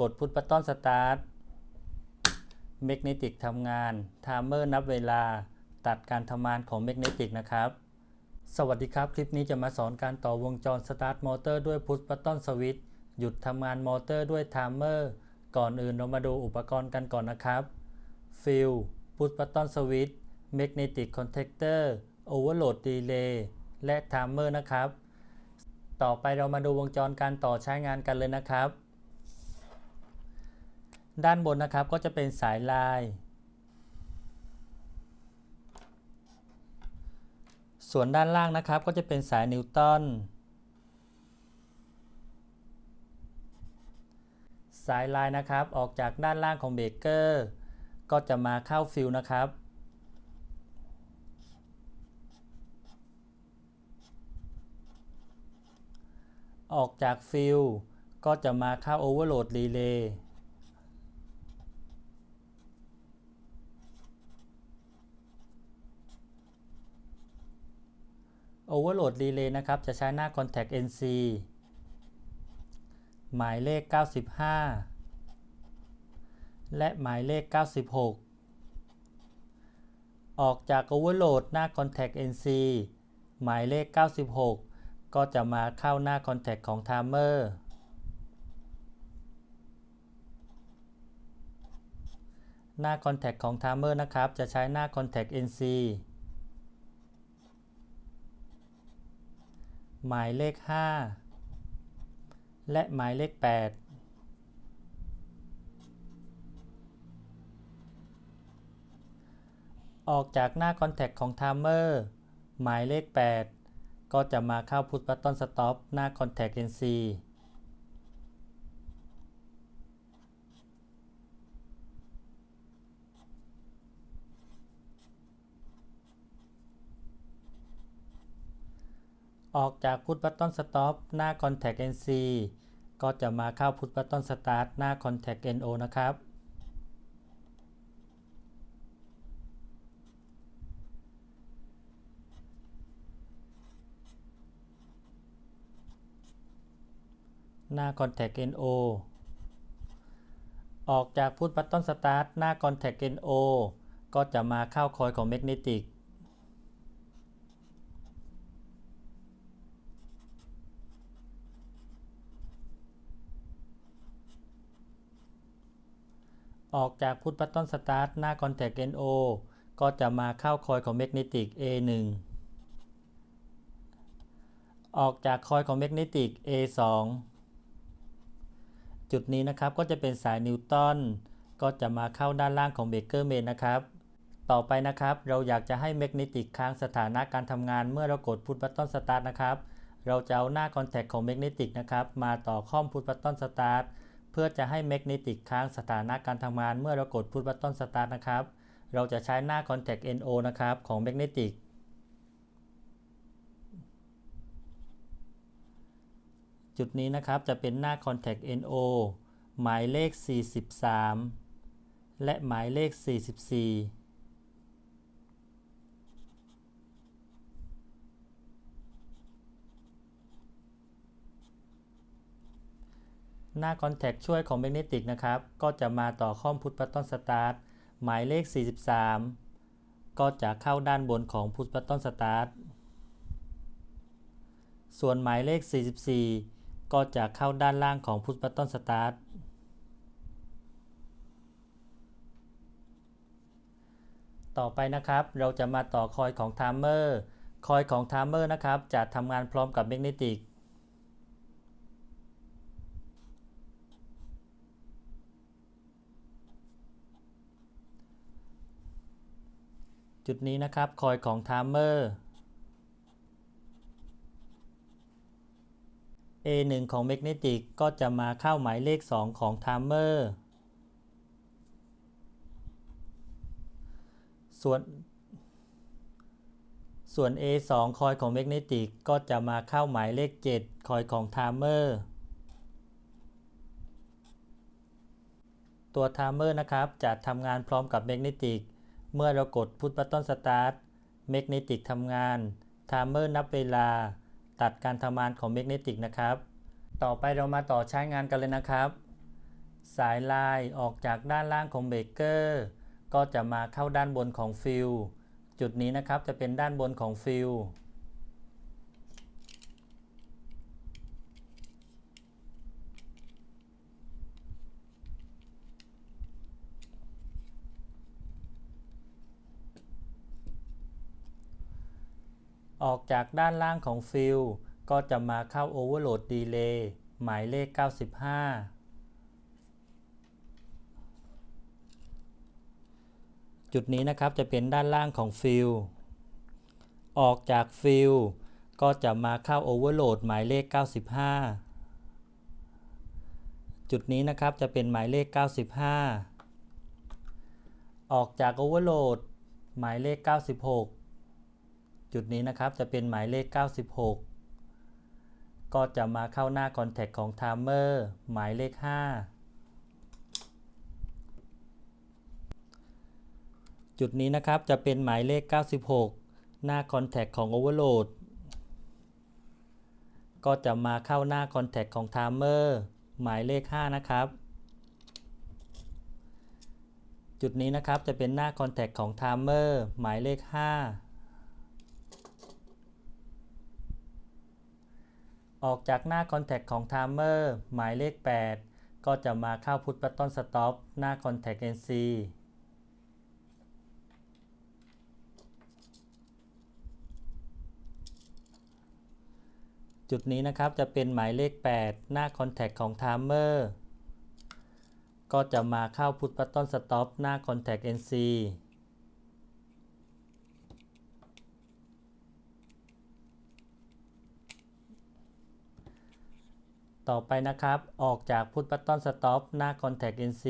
กดพุทบัตตอนสตาร์ทเมกเนติกทำงานไทม์เมอร์นับเวลาตัดการทำงานของเมกเนติกนะครับ สวัสดีครับ คลิปนี้จะมาสอนการต่อวงจรสตาร์ทมอเตอร์ด้วยพุทบัตตอนสวิตช์หยุดทำงานมอเตอร์ด้วยไทม์เมอร์ก่อนอื่นเรามาดูอุปกรณ์กันก่อนนะครับฟิลพุทบัตตอนสวิตช์เมกเนติกคอนแทคเตอร์โอเวอร์โหลดดีเลย์และไทม์เมอร์นะครับ ต่อไปเรามาดูวงจรการต่อใช้งานกันเลยนะครับ ด้านบนนะครับก็จะเป็นสายลาย ส่วนด้านล่างนะครับก็จะเป็นสายนิวตัน สายลายนะครับออกจากด้านล่างของเบรกเกอร์ ก็จะมาเข้าฟิลนะครับออกจากฟิลก็จะมาเข้าโอเวอร์โหลดรีเลย์ Overload Relay นะครับ จะใช้หน้า Contact NC หมายเลข 95 และหมายเลข 96 ออกจาก Overload หน้า Contact NC หมายเลข 96 ก็จะมาเข้าหน้า Contact ของ Timer หน้า Contact ของ Timer นะครับ จะใช้หน้า Contact NC หมายเลข 5 และหมายเลข 8ออกจากหน้า Contact ของ Timer หมายเลข 8 ก็จะมาเข้า Push Button Stop หน้า Contact NC ออกจาก Push Button Stop หน้า Contact NC ก็จะมาเข้า Push Button Start หน้า Contact NO นะครับ หน้า Contact NO ออกจาก Push Button Start หน้า Contact NO ก็จะมาเข้าคอยของ Magnetic ออกจากพุทบัตตอนสตาร์ทหน้า Contact NO ก็จะมาเข้าคอยของ Magnetic A1 ออกจากคอยของ Magnetic A2 จุดนี้นะครับก็จะเป็นสายนิวตันก็จะมาเข้าด้านล่างของเบเกอร์เมนนะครับ ต่อไปนะครับเราอยากจะให้ Magnetic ค้างสถานะการทำงานเมื่อเรากดพุทบัตตอนสตาร์ทนะครับ เราจะเอาหน้า Contact ของ Magnetic นะครับ มาต่อข้อมพุทบัตตอนสตาร์ท เพื่อจะให้แมกเนติกค้างสถานะการทำงานเมื่อเรากดพุทบัตตอนสตาร์ทนะครับ เราจะใช้หน้า Contact NO นะครับของแมกเนติกจุดนี้นะครับจะเป็นหน้า Contact NO หมายเลข 43 และหมายเลข 44 หน้า Contact ช่วยของ Magnetic นะครับ ก็จะมาต่อข้อม Push Button Start หมายเลข 43 ก็จะเข้าด้านบนของ Push Button Start ส่วนหมายเลข 44 ก็จะเข้าด้านล่างของ Push Button Start ต่อไปนะครับ เราจะมาต่อคอยของ Timer คอยของ Timer นะครับ จะทำงานพร้อมกับ Magnetic จุดนี้นะครับคอยของ Timer A1 ของ Magnetic ก็จะมาเข้าหมายเลข 2 ของ Timer ส่วนส่วน A2 คอยของ Magnetic ก็จะมาเข้าหมายเลข 7 คอยของ Timer ตัว Timer นะครับจะทำงานพร้อมกับ Magnetic เเมื่อเรากด Push Button Start Magnetic ทำงาน Timer นับเวลา ตัดการทำงานของ Magnetic นะครับ ต่อไปเรามาต่อใช้งานกันเลยนะครับสสายลายออกจากด้านล่างของเบรกเกอร์ก็จะมาเข้าด้านบนของฟิลจุดนี้นะครับจะเป็นด้านบนของฟิล ออกจากด้านล่างของฟิลก็จะมาเข้า Overload Delay หมายเลข 95 จุดนี้นะครับจะเป็นด้านล่างของฟิลออกจากฟิลก็จะมาเข้า Overload หมายเลข 95 จุดนี้นะครับจะเป็นหมายเลข 95 ออกจาก Overload หมายเลข 96 จุดนี้นะครับจะเป็นหมายเลข 96 ก็จะมาเข้าหน้า Contact ของ Timer หมายเลข 5 จุดนี้นะครับจะเป็นหมายเลข 96 หน้า Contact ของ Overload ก็จะมาเข้าหน้า Contact ของ Timer หมายเลข 5 นะครับ จุดนี้นะครับจะเป็นหน้า Contact ของ Timer หมายเลข 5 ออกจากหน้า Contact ของ Timer หมายเลข 8 ก็จะมาเข้า Put Button Stop หน้า Contact NC จุดนี้นะครับจะเป็นหมายเลข 8 หน้า Contact ของ Timer ก็จะมาเข้า Put Button Stop หน้า Contact NC ต่อไปนะครับ ออกจาก Put Button Stop หน้า Contact NC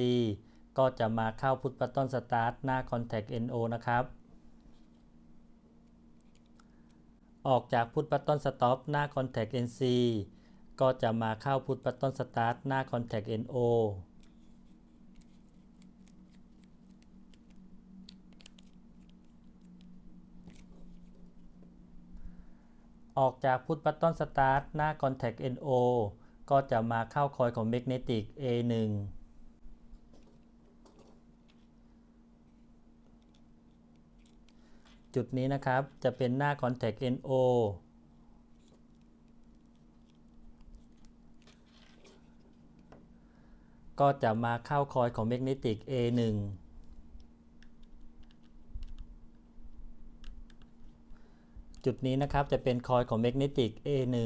ก็จะมาเข้า Put Button Start หน้า Contact NO นะครับ ออกจาก Put Button Stop หน้า Contact NC ก็จะมาเข้า Put Button Start หน้า Contact NO ออกจาก Put Button Start หน้า Contact NO ก็จะมาเข้าคอยของ Magnetic A1 จุดนี้นะครับจะเป็นหน้า Contact NO ก็จะมาเข้าคอยของ Magnetic A1 จุดนี้นะครับจะเป็นคอยของ Magnetic A1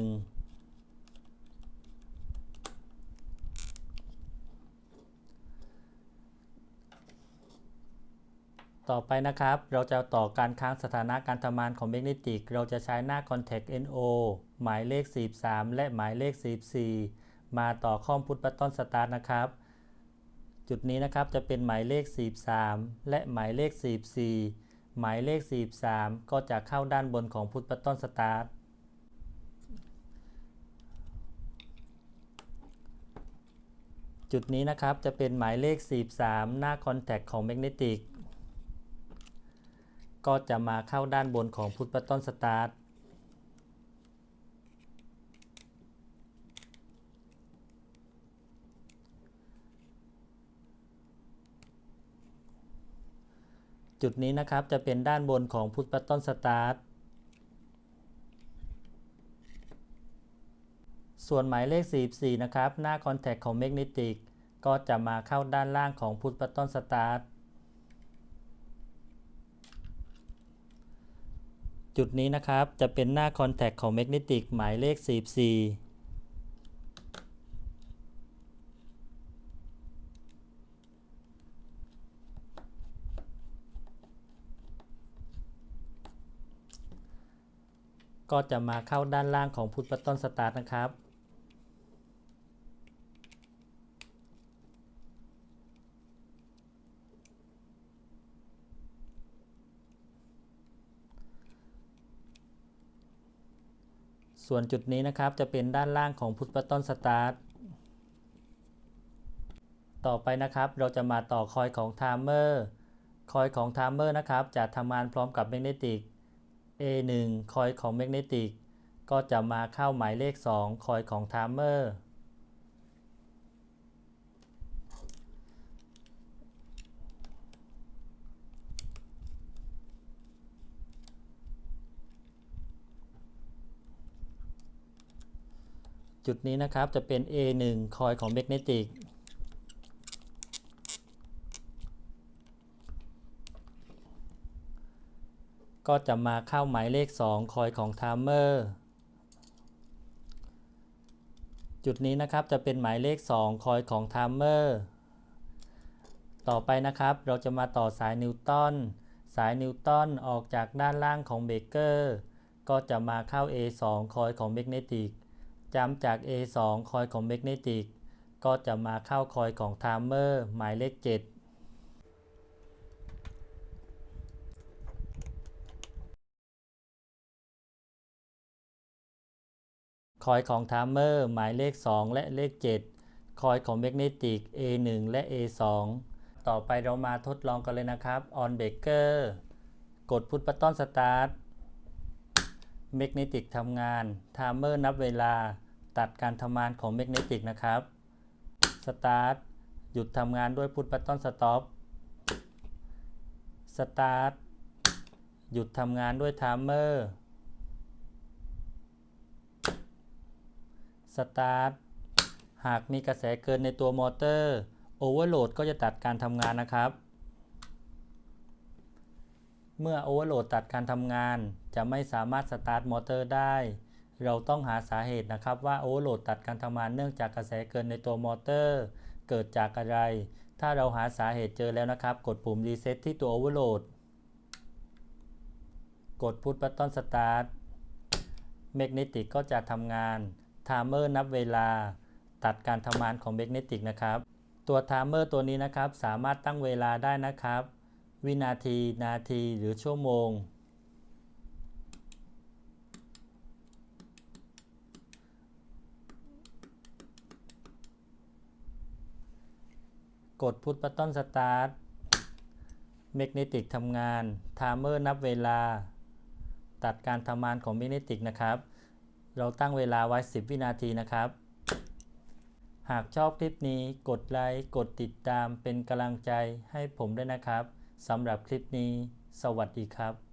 ต่อไปนะครับ เราจะต่อการค้างสถานะการทำงานของ Magnetic เราจะใช้หน้า Contact NO หมายเลข 43 และหมายเลข 44 มาต่อข้อมพุทบัตตอนสตาร์ทนะครับ จุดนี้นะครับจะเป็นหมายเลข 43 และหมายเลข 44 หมายเลข 43 ก็จะเข้าด้านบนของพุทบัตตอนสตาร์ทจุดนี้นะครับจะเป็นหมายเลข 43 หน้า Contact ของ Magnetic ก็ ก็จะมาเข้าด้านบนของพุทบัตตอนสตาร์ทจุดนี้นะครับจะเป็นด้านบนของพุทบัตตอนสตาร์ทส่วนหมายเลข 44 นะครับ หน้า Contact ของ Magnetic ก็จะมาเข้าด้านล่างของพุทบัตตอนสตาร์ท จุดนี้นะครับจะเป็นหน้าคอนแทคของ Magnetic หมายเลข 44ก็จะมาเข้าด้านล่างของพุทธบัตตอนสตาร์ทนะครับ ส่วนจุดนี้นะครับจะเป็นด้านล่างของพุทบัตตอนสตาร์ทต่อไปนะครับเราจะมาต่อคอยของไทม์เมอร์คอยของไทม์เมอร์นะครับจะทำงานพร้อมกับแมกเนติก A1 คอยของแมกเนติกก็จะมาเข้าหมายเลข 2 คอยของไทม์เมอร์ จุดนี้นะครับจะเป็น A1 คอยของแมกเนติกก็จะมาเข้าหมายเลข 2 คอยของไทม์เมอร์จุดนี้นะครับจะเป็นหมายเลข 2 คอยของไทม์เมอร์ต่อไปนะครับเราจะมาต่อสายนิวตันสายนิวตันออกจากด้านล่างของเบเกอร์ก็จะมาเข้า A2 คอยของแมกเนติก จำจาก A2 คอยของแมกเนติกก็จะมาเข้าคอยของไทม์เมอร์หมายเลข 7คอยของไทม์เมอร์หมายเลข 2 และเลข 7 คอยของแมกเนติก A1 และ A2 ต่อไปเรามาทดลองกันเลยนะครับ on breaker กด put button start แมกเนติกทำงานไทม์เมอร์นับเวลา ตัดการทำงานของแมกเนติกนะครับ start หยุดทำงานด้วย put button stop start หยุดทำงานด้วยไทม์เมอร์สตาร์ทหากมีกระแสเกินในตัวมอเตอร์โอเวอร์โหลดก็จะตัดการทำงานนะครับ เมื่อโอเวอร์โหลดตัดการทำงานจะไม่สามารถสตาร์ทมอเตอร์ได้ เราต้องหาสาเหตุนะครับว่าโอเวอร์โหลดตัดการทำงานเนื่องจากกระแสเกินในตัวมอเตอร์ เกิดจากอะไร ถ้าเราหาสาเหตุเจอแล้วนะครับ กดปุ่มรีเซ็ตที่ตัวโอเวอร์โหลด กดพุทบัตตอนสตาร์ทเมกเนติกก็จะทำงานไทม์เมอร์นับเวลา ตัดการทำงานของเมกเนติกนะครับ ตัวไทม์เมอร์ตัวนี้นะครับ สามารถตั้งเวลาได้นะครับ วินาที นาทีหรือชั่วโมง กดพุทบัตตอนสตาร์ทเมกเนติกทำงานไทม์เมอร์นับเวลา ตัดการทำงานของเมกเนติกนะครับ เราตั้งเวลาไว้ 10 วินาทีนะครับ หากชอบคลิปนี้กดไลค์ กดติดตามเป็นกำลังใจให้ผมด้วยนะครับสำหรับคลิปนี้ สวัสดีครับ